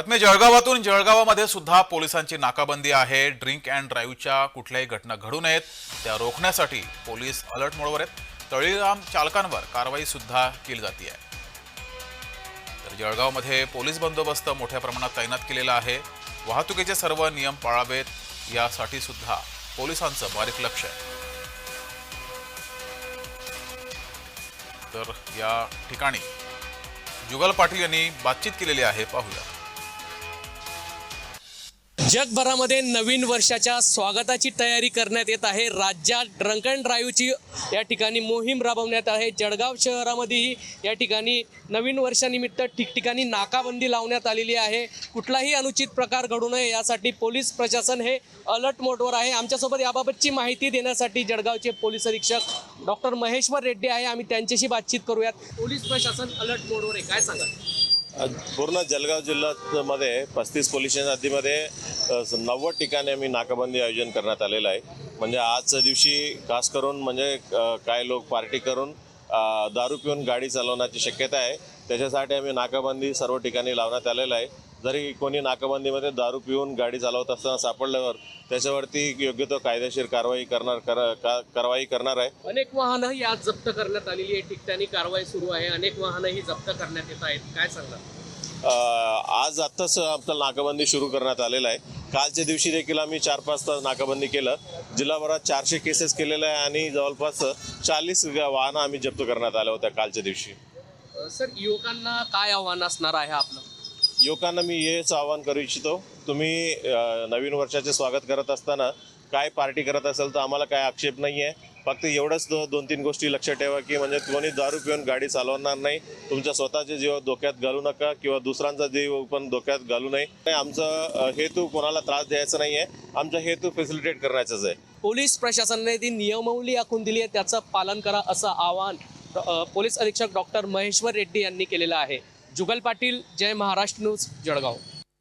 बातमी जळगावातून. जळगावामध्ये सुद्धा पोलिसांची नाकाबंदी आहे. ड्रिंक अँड ड्राईव्हच्या कुठल्याही घटना घडू नयेत. त्या रोखण्यासाठी पोलीस अलर्ट मोडवर आहेत. तळीराम चालकांवर कारवाई सुद्धा केली जाते आहे तर जळगावमध्ये पोलीस बंदोबस्त मोठ्या प्रमाणात तैनात केलेला आहे. वाहतुकीचे सर्व नियम पाळावेत. यासाठी सुद्धा पोलिसांचं बारीक लक्ष आहे. तर या ठिकाणी जुगल पाटील यांनी बातचीत केलेली आहे. पाहूया. जगभरामध्ये नवीन वर्षाच्या स्वागताची तयारी करण्यात येत आहे. राज्यात ड्रंक अँड ड्राईव्हची या ठिकाणी मोहीम राबवण्यात आहे. जळगाव शहरामध्येही या ठिकाणी नवीन वर्षानिमित्त ठिकठिकाणी नाकाबंदी लावण्यात आलेली आहे. कुठलाही अनुचित प्रकार घडू नये यासाठी पोलीस प्रशासन हे अलर्ट मोडवर आहे. आमच्यासोबत याबाबतची माहिती देण्यासाठी जळगावचे पोलीस अधीक्षक डॉक्टर महेश्वर रेड्डी आहे. आम्ही त्यांच्याशी बातचीत करूयात. पोलीस प्रशासन अलर्ट मोडवर आहे. काय सांगा पूर्ण जळगाव जिल्ह्यामध्ये पस्तीस पोलीस हद्दीमध्ये नव्वद ठिकाणी आम्ही नाकाबंदी आयोजन करण्यात आलेलं आहे. म्हणजे आजच्या दिवशी खास करून म्हणजे काही लोक पार्टी करून दारू पिऊन गाडी चालवण्याची शक्यता आहे. त्याच्यासाठी आम्ही नाकाबंदी सर्व ठिकाणी लावण्यात आलेलं आहे. जरी कोणी नाकाबंदीमध्ये दारू पिऊन गाडी चालवत असताना सापडल्यावर त्याच्यावरती योग्य तो कायदेशीर कारवाई करणार कर- कारवाई करणार आहे. अनेक वाहनं ही आज जप्त करण्यात आलेली आहे. ठिकठिकाणी कारवाई सुरू आहे. अनेक वाहनं ही जप्त करण्यात येत आहेत. काय सांगा अ, आज आत्ताच आमचं नाकाबंदी सुरू करण्यात आलेलं आहे. कालच्या दिवशी देखील आम्ही चार पाच तास नाकाबंदी केलं. जिल्हाभरात चारशे केसेस केलेल्या आहे आणि जवळपास चाळीस वाहनं आम्ही जप्त करण्यात आल्या होत्या कालच्या दिवशी. सर युवकांना काय आव्हान असणार आहे आपलं? युवकांना मी हेच आवाहन करू इच्छितो. तुम्ही नवीन वर्षाचे स्वागत करत असताना काय पार्टी करत असेल तर आम्हाला काय आक्षेप नाही आहे फक्त एवढंच दोन तीन गोष्टी लक्षात ठेवा की म्हणजे कोणी दारू पिऊन गाडी चालवणार नाही. तुमच्या स्वतःचे जीव धोक्यात घालू नका किंवा दुसऱ्यांचा जीव पण धोक्यात घालू नये. आमचा हेतू कोणाला त्रास द्यायचा नाही आहे आमचा हेतू फॅसिलिटेट करण्याचाच आहे. पोलीस प्रशासनाने ती नियमावली आखून दिली आहे. त्याचं पालन करा असं आवाहन पोलीस अधीक्षक डॉक्टर महेश्वर रेड्डी यांनी केलेलं आहे. जुगल पाटील जय महाराष्ट्र न्यूज जळगाव.